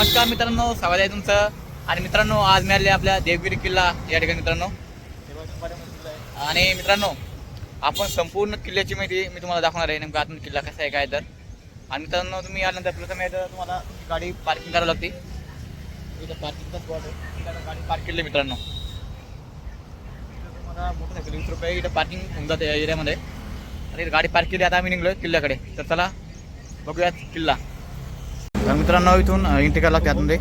नमस्कार मित्रांनो स्वागत आहे तुमचं. आणि मित्रांनो आज मिळाले आपल्या देवगिरी किल्ला. या ठिकाणी मित्रांनो. आणि मित्रांनो आपण संपूर्ण किल्ल्याची माहिती मी तुम्हाला दाखवणार आहे. नेमका आतून किल्ला कसा आहे काय तर. आणि मित्रांनो तुम्ही आल्यानंतर प्रथम येतं तुम्हाला गाडी पार्किंग करावी लागते. इथं पार्किंगचा स्पॉट आहे. गाडी पार्क केली मित्रांनो. तुम्हाला मोटरसायकल वीस रुपये इथं पार्किंग होऊन जाते या एरियामध्ये आणि गाडी पार्क केली आता आम्ही निघलो किल्ल्याकडे. तर चला बघूयात किल्ला. तर मित्रांनो इथून एंट्री करायला लागते आतमध्ये.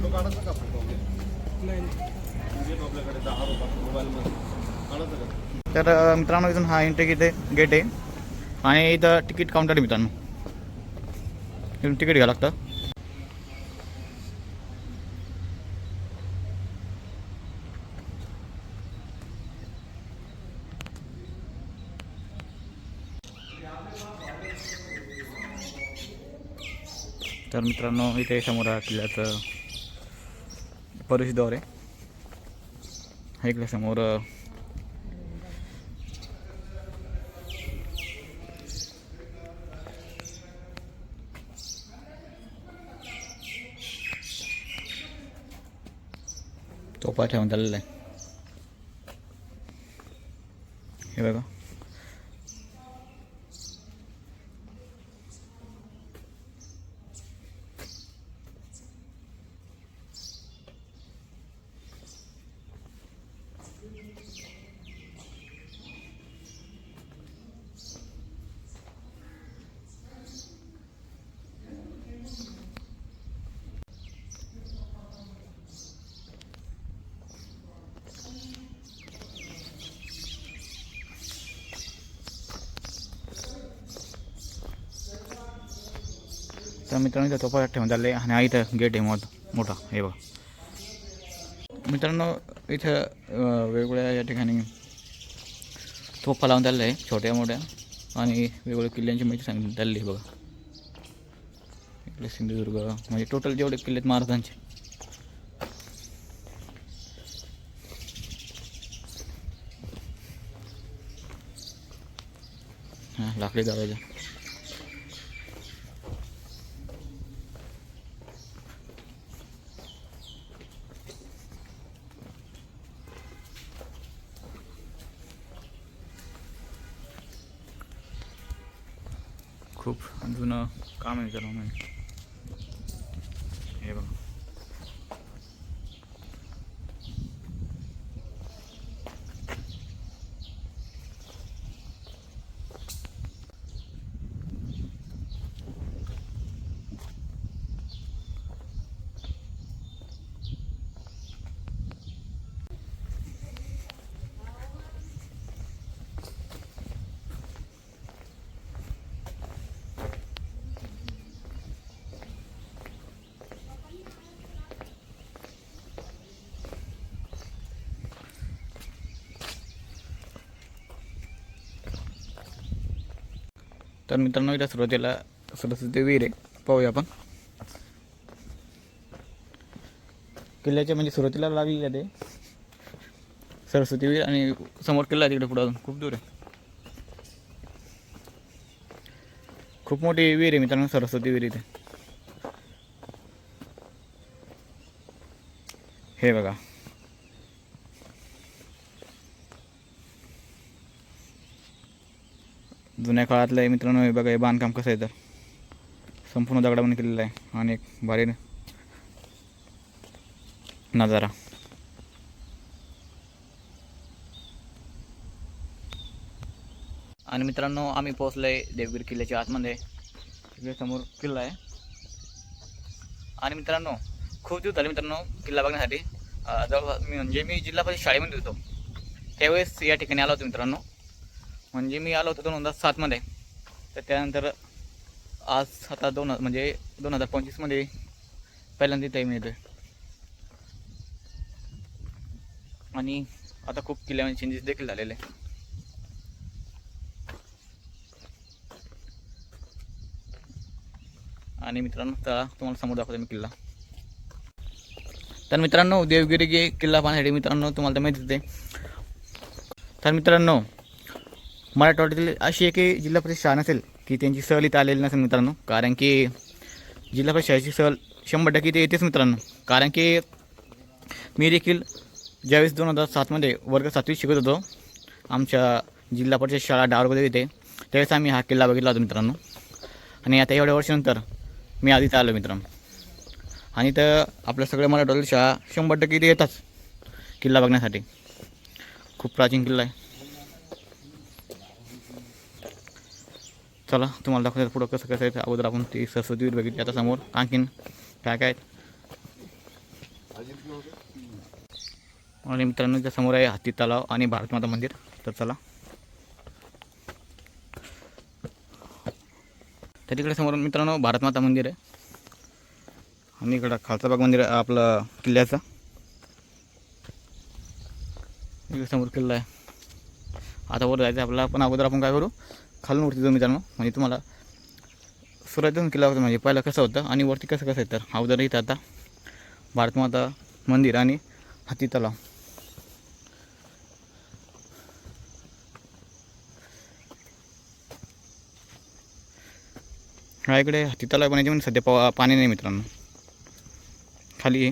तर मित्रांनो इथून हा एंट्री गेट आहे गेट आहे. आणि इथं तिकीट काउंटर आहे मित्रांनो. इथून तिकीट घ्यावं लागतं. तर मित्रांनो इथे समोर हा किल्ल्याचं परिषदेवर आहे. हा इकडे समोर अ, ठेवून चाललेला आहे. हे बघा. मित्रांनो इथं तोफा ठेवून चालले आणि हा इथं गेट आहे मोठ मोठा. हे बघा. मित्रांनो इथं वेगवेगळ्या या ठिकाणी तोफा लावून चाललं आहे छोट्या मोठ्या. आणि वेगवेगळ्या किल्ल्यांची माहिती सांगितली चालली आहे बघा. इकडे सिंधुदुर्ग म्हणजे टोटल जेवढे किल्ले आहेत महाराजांचे. हां लाकडी दरवाजा. खूप जुनं काम आहे त्याला म्हणजे हे बघा. तर मित्रांनो इथं सुरुवातीला सरस्वती विहीर आहे. पाहूया आपण. किल्ल्याच्या म्हणजे सुरुवातीला लागलेली आहे ते. सरस्वती विहीर आणि समोर किल्ला आहे तिकडे पुढं अजून. खूप दूर आहे. खूप मोठी विहीर आहे मित्रांनो सरस्वती विहीर इथे. हे बघा. जुन्या काळातलं आहे मित्रांनो हे बघा हे बांधकाम कसं आहे तर. संपूर्ण दगडामध्ये केलेलं आहे. आणि एक भारी नजारा. आणि मित्रांनो आम्ही पोहोचलो आहे देवगिरी किल्ल्याच्या आतमध्ये. तिकडे समोर किल्ला आहे. आणि मित्रांनो खूप दिवस झाले मित्रांनो किल्ला बघण्यासाठी. जवळपास मी म्हणजे मी जिल्हा परिषद शाळेमध्ये होतो. त्यावेळेस या ठिकाणी आलो होतो मित्रांनो. म्हणजे मी आलो होतो दोन हजार सातमध्ये तर त्यानंतर आज आता दोन म्हणजे दोन हजार पंचवीसमध्ये पहिल्यांदा इथे मी येतोय. आणि आता खूप किल्ल्यामध्ये चेंजेस देखील झालेले आणि मित्रांनो चला तुम्हाला समोर दाखवतो मी किल्ला. तर मित्रांनो देवगिरी गे किल्ला पाहण्यासाठी मित्रांनो तुम्हाला तर माहितीच आहे. तर मित्रांनो मराठवाड्यातील अशी एक जिल्हा परिषद शाळा नसेल की त्यांची सहल इथं आलेली नसेल मित्रांनो. कारण की जिल्हा परिषद शाळेची सहल शंभर टक्के ते येतेच मित्रांनो. कारण की मी देखील ज्यावेळेस दोन हजार सातमध्ये वर्ग सातवीत शिकत होतो आमच्या जिल्हा परिषद शाळा डावरमध्ये येते त्यावेळेस आम्ही हा किल्ला बघितला होता मित्रांनो. आणि आता एवढ्या वर्षानंतर मी आधीच आलो मित्रांनो. आणि तर आपल्या सगळ्या मराठवाड्यातील शाळा शंभर टक्के इथे येतात किल्ला बघण्यासाठी. खूप प्राचीन किल्ला आहे. चला तुम्हाला दाखवतो पुढं कसं कसं आहे. अगोदर आपण ती सरस्वती बघितली आता समोर. आणखीन काय काय आणि मित्रांनो त्या समोर आहे हाती तलाव आणि भारतमाता मंदिर. तर चला. तर तिकडे समोर मित्रांनो भारतमाता मंदिर आहे. आणि इकडं खालचा भाग मंदिर आहे आपलं किल्ल्याचं. इकडे समोर किल्ला आहे. आता वर जायचं आहे पण अगोदर आपण काय करू? खालून वरती जाऊ मित्रांनो म्हणजे तुम्हाला सुरुवातीतून किल्ला होता म्हणजे पहिलं कसं होतं आणि वरती कसं कसं आहे तर अगोदर इथं आता भारतमाता मंदिर आणि हाती तलाव. हा इकडे हाती तलाव पण म्हणजे सध्या पा पाणी नाही मित्रांनो. खाली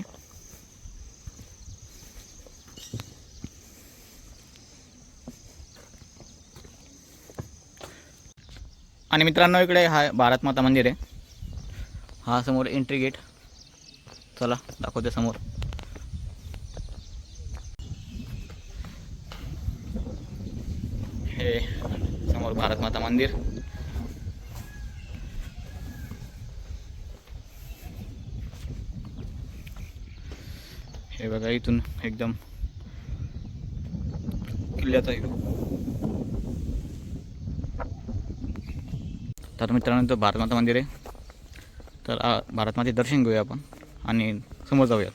आणि मित्रांनो इकडे हा भारत माता मंदिर आहे. हा समोर एंट्री गेट चला दाखवते समोर. हे समोर भारत माता मंदिर. हे बघा इथून एकदम किल्ल्याचा तर मित्रांनो भारतमाता मंदिर आहे. तर भारतमाते दर्शन घेऊया आपण आणि समोर जाऊया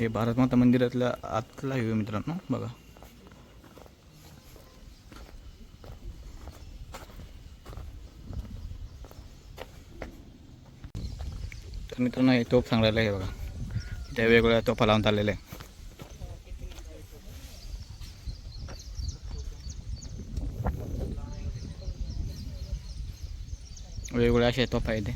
हे भारतमाता मंदिरातल्या आतला व्ह्यू मित्रांनो बघा. तर मित्रांनो हे तोफ चांगला आहे बघा. त्या वेगवेगळ्या तोफा लावून आलेल्या आहे. वेगवेगळ्या अशा तोफा आहेत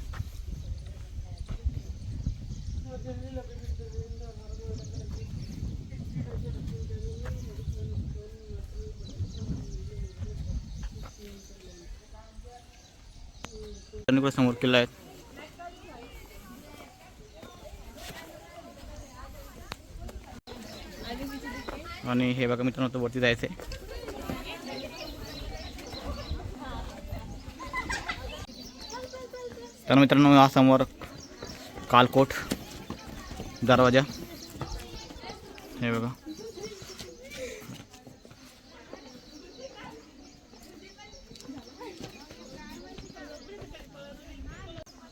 ते आणि समोर किल्ला आहे? आणि हे बघा मित्रांनो तो वरती जायचं आहे तर मित्रांनो हा समोर कालकोट दरवाजा. हे बघा.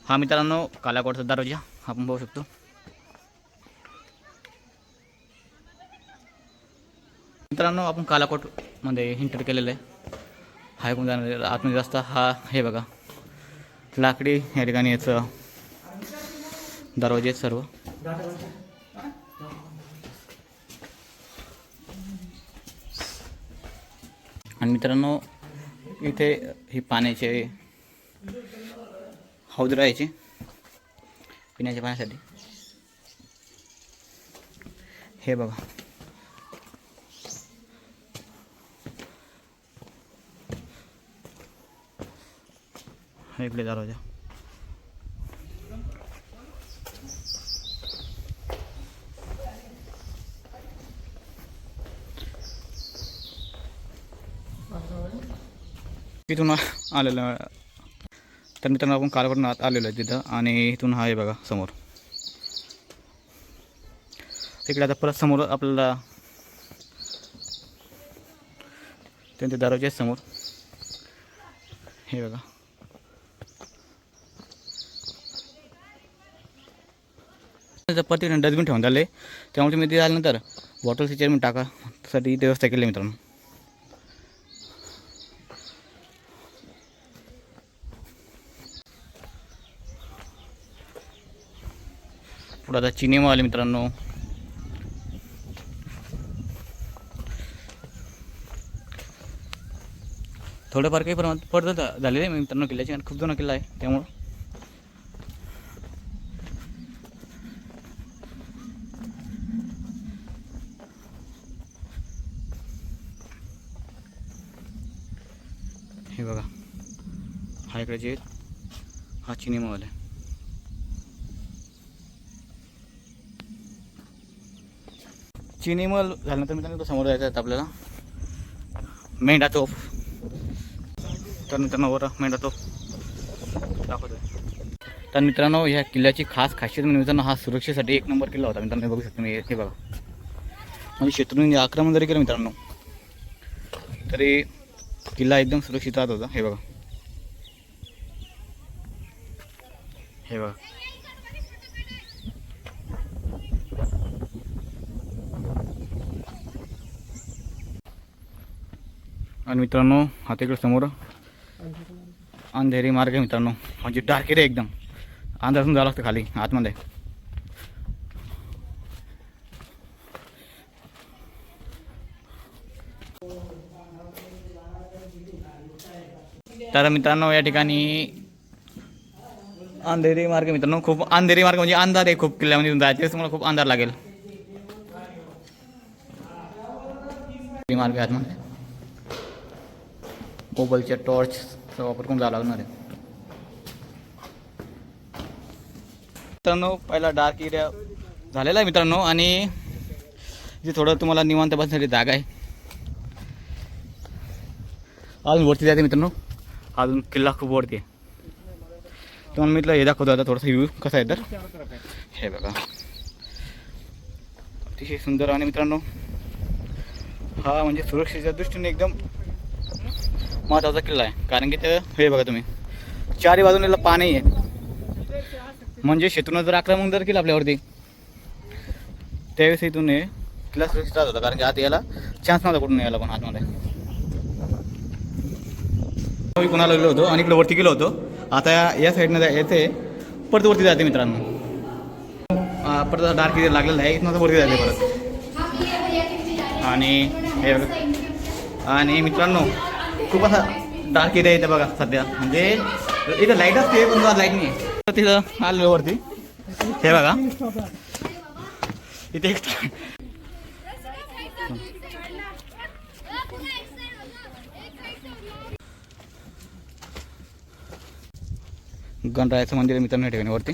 हा मित्रांनो कालाकोटचा दरवाजा आपण पाहू शकतो. मित्रांनो आपण कालाकोटमध्ये एंटर केलेलं आहे. हा एकूण जाणार आतमध्ये रस्ता हा हे बघा. लाकडी या ठिकाणी याचं दरवाजे आहेत सर्व. आणि मित्रांनो इथे ही पाण्याचे हौद राहायचे. पिण्याच्या पाण्यासाठी. हे बघा. हा इकडे दरवाजा इथून आलेलं तर मित्रांनो आपण कालकडून आत आलेलो आहे तिथं आणि इथून हा आहे बघा समोर. इकडे आता परत समोर आपल्याला त्यांचे दरवाजे आहेत समोर. हे बघा. प्रत्येक डस्टबिन ठेवून झाले त्यामुळे तुम्ही तिथे आल्यानंतर बॉटलचे टाका. टाकासाठी व्यवस्था केली मित्रांनो. पुढे आता चिनी माल मित्रांनो. थोडंफार काही प्रमाणात पडत झालेलं आहे मित्रांनो किल्ल्याची. आणि खूप जुना किल्ला आहे त्यामुळं. हे बघा. हा इकडे हा चिनी मॉल आहे. चिनी मल झाल्यानंतर मित्रांनो समोर जायचं आहे आपल्याला. मेंढा चोप तर मित्रांनो वर मेंढा चोप दाखवतो तर मित्रांनो ह्या किल्ल्याची खास खासियत म्हणजे मित्रांनो हा सुरक्षेसाठी एक नंबर किल्ला होता. मित्रांनो बघू शकतो मी हे बघा. म्हणजे शत्रूंनी म्हणजे आक्रमण जरी केलं मित्रांनो तरी किल्ला एकदम सुरक्षित राहत होता. हे बघा. हे बघा. आणि मित्रांनो हा तिकडे समोर अंधेरी मार्ग आहे मित्रांनो. म्हणजे डार्क एरिया एकदम. अंधारातून जावं लागतं खाली आतमध्ये. तर मित्रांनो या ठिकाणी अंधेरी मार्ग मित्रांनो. खूप अंधेरी मार्ग म्हणजे अंधार आहे खूप किल्ल्यामध्ये जायचे तुम्हाला खूप अंधार लागेल. मार्ग आतमध्ये. मोबाईलच्या टॉर्चचा वापर करून जावं लागणार आहे. मित्रांनो पहिला डार्क एरिया झालेला आहे मित्रांनो आणि जे थोडं तुम्हाला निवांत बसण्यासाठी जागा आहे. अजून वरती जाते मित्रांनो? अजून किल्ला खूप वरती आहे. तुम्हाला मी हे दाखवतो आता थोडासा व्ह्यू कसा आहे तर. हे बघा. अतिशय सुंदर आणि मित्रांनो. हा म्हणजे सुरक्षेच्या दृष्टीने एकदम महत्त्वाचा किल्ला आहे. कारण की ते हे बघा तुम्ही चारही बाजूला पाणी आहे. म्हणजे शेतून जर आक्रमण जर केलं आपल्यावरती त्यावेळेस इथून हे किल्ला सुरक्षित राहत होता. कारण की आत याला चान्स नव्हता कुठून यायला पण आतमध्ये. मी पुण्याला गेलो होतो आणि इकडे वरती गेलो होतो. आता या- साईडनं जा- येते परत वरती जाते मित्रांनो. परत डार्क इथे लागलेला आहे. इथनं वरती जाते परत. आणि आणि मित्रांनो खूप असा डार्क एरिया इथे बघा सध्या. म्हणजे इथं लाइट असते पण लाइट नाही तर तिथं आलो वरती. हे बघा. इथे गणरायाचं मंदिर आहे मित्रांनो या ठिकाणी वरती.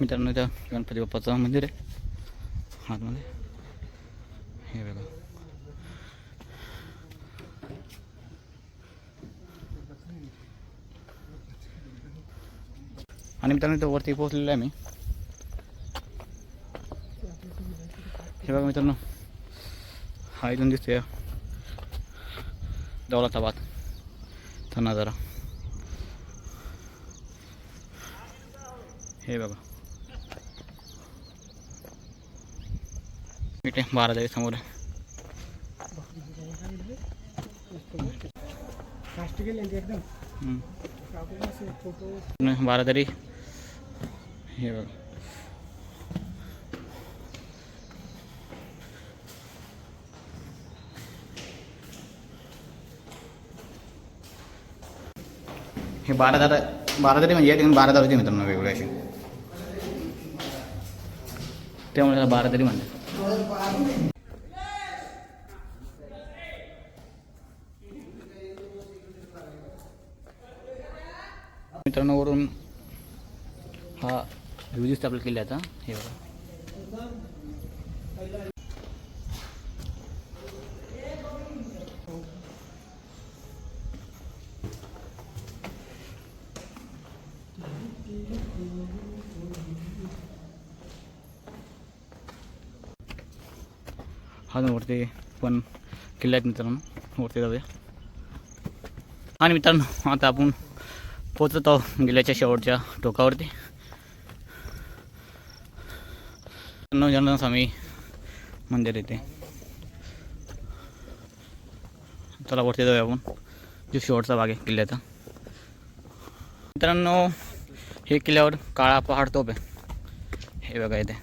मित्रांनो इथं गणपती बाप्पाचं मंदिर आहे. आतमध्ये. हे बघा. आणि मित्रांनो इथं वरती पोहोचलेलो आहे मी. हे बघा मित्रांनो हा इथून दिसतोय दौलताबाद. चा नजारा हे बघा. इथे बाराजाई समोर आहे. हम्म. न- बाराजारी हे बघा. हे बारा दादा बारा तरी म्हणजे या ठिकाणी बारा दारूचे मित्रांनो वेगवेगळे असे. त्यामुळे त्याला बारा तरी म्हणतात मित्रांनो वरून हा व्ह्यू दिसतो आपल्या किल्ल्याचा हे बघा. हा ना वरती पण किल्ल्यात मित्रांनो. वरती जाऊया. आणि मित्रांनो आता आपण पोचत आहोत किल्ल्याच्या शेवटच्या टोकावरती. जनार्दन स्वामी मंदिर येते. चला वरती जाऊया आपण. जो शेवटचा भाग आहे किल्ल्याचा. मित्रांनो हे किल्ल्यावर काळा पहाड तोप आहे. हे बघा इथे.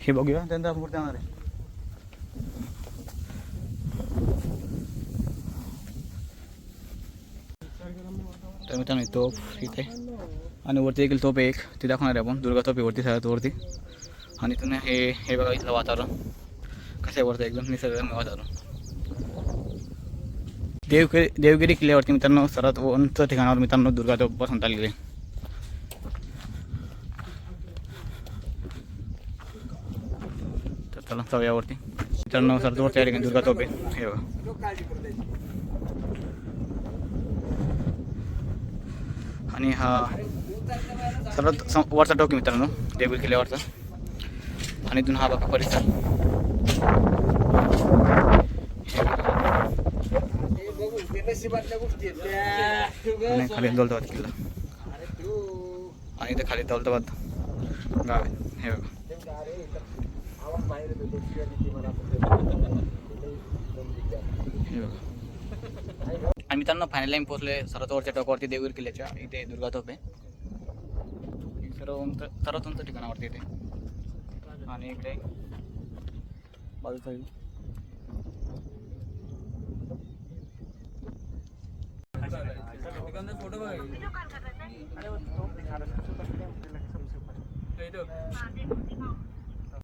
हे बघूया त्यांचा मूर्ती येणार आहे. तर मित्रांनो तोफ इथे. आणि वरती देखील तोपे एक. ते दाखवणार आहे आपण. दुर्गा तोप वरती सगळ्यात वरती. आणि इथून हे हे बघा इथलं वातावरण. कसं आहे वरतं एकदम निसर्गरम्य वातावरण. देवगिरी देवगिरी किल्ल्यावरती मित्रांनो सर्वात उंच ठिकाणावर मित्रांनो दुर्गा तोप बसून आलेले तर चला जाऊया मित्रांनो सर्वात वरती या दुर्गा तोपे हे बघा. आणि हा सर्वात सम- वरचा टोक आहे मित्रांनो देवगिरी किल्ल्यावरचा आणि इथून हा बघा परिसर. आणि खाली दौलताबाद किल्ला. आणि इथे खाली दौलताबाद गाव आहे. हे बघा. हे बघा. आणि मित्रांनो फायनल आम्ही पोहोचले सर्वात वरच्या टोकावरती देवगिरी किल्ल्याच्या इथे दुर्गा तोप सर्व उंच सर्वात उंच ठिकाणावरती इथे आणि इकडे बाजूचा. फोटो